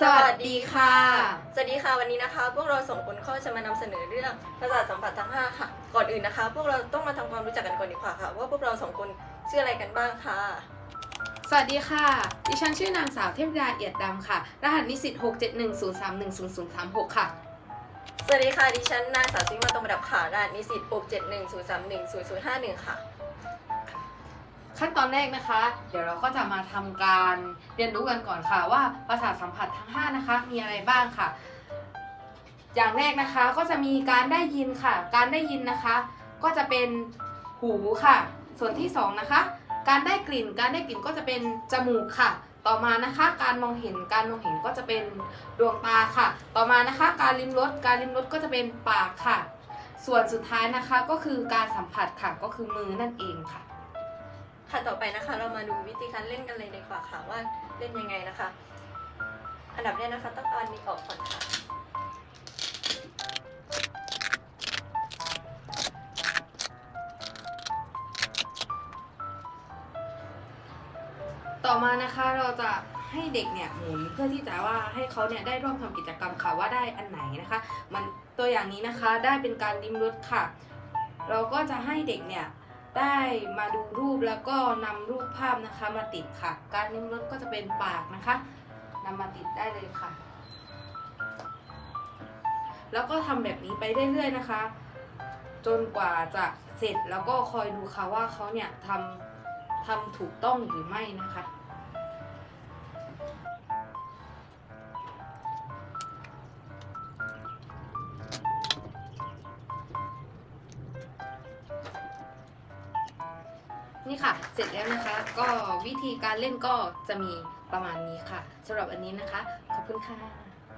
สวัสดีค่ะ สวัสดีค่ะวันนี้นะคะ พวกเราสองคนก็จะมานำเสนอเรื่องประสาทสัมผัสทั้ง 5 ค่ะ ก่อนอื่นนะคะ พวกเราต้องมาทำความรู้จักกันก่อนดีกว่าค่ะ ว่าพวกเราสองคนชื่ออะไรกันบ้างค่ะ สวัสดีค่ะ ดิฉันชื่อนางสาวเทพดาเอียดดำค่ะ รหัสนิสิต671031036 ค่ะ สวัสดีค่ะ ดิฉันนางสาวซิงมาตรงประดับค่ะ รหัสนิสิต671031051ค่ะ ขั้นตอนแรกนะคะ เดี๋ยวเราก็จะมาทำการเรียนรู้กันก่อนค่ะว่าประสาทสัมผัสทั้ง 5 นะคะ มีอะไรบ้างค่ะ อย่างแรกนะคะก็จะมีการได้ยินค่ะ การได้ยินนะคะ ก็จะเป็นหูค่ะ ส่วนที่สองนะคะ การได้กลิ่น การได้กลิ่นก็จะเป็นจมูกค่ะ ต่อมานะคะ การมองเห็น การมองเห็นก็จะเป็นดวงตาค่ะ ต่อมานะคะ การลิ้มรส การลิ้มรสก็จะเป็นปากค่ะ ส่วนสุดท้ายนะคะก็คือการสัมผัสค่ะ ก็คือมือนั่นเองค่ะ ค่ะต่อไปนะคะ เรามาดูวิธีการเล่นกันเลยดีกว่าค่ะว่าเล่นยังไงนะคะ อันดับแรกนะคะต้องเอาอันนี้ออกก่อนค่ะต่อมานะคะเราจะให้เด็กเนี่ยหมุนเพื่อที่จะว่าให้เขาเนี่ยได้ร่วมทำกิจกรรมค่ะว่าได้อันไหนนะคะ มันตัวอย่างนี้นะคะได้เป็นการลิ้มรสค่ะ เราก็จะให้เด็กเนี่ย ได้มาดูรูปแล้วก็นำรูปภาพนะคะมาติดค่ะ การลิ้มรถก็จะเป็นปากนะคะนำมาติดได้เลยค่ะ แล้วก็ทำแบบนี้ไปเรื่อยๆนะคะ จนกว่าจะเสร็จแล้วก็คอยดูค่ะว่าเขาเนี่ยทำทำถูกต้องหรือไม่นะคะ นี่ค่ะ เสร็จแล้วนะคะ ก็วิธีการเล่นก็จะมีประมาณนี้ค่ะสำหรับอันนี้นะคะ ขอบคุณค่ะ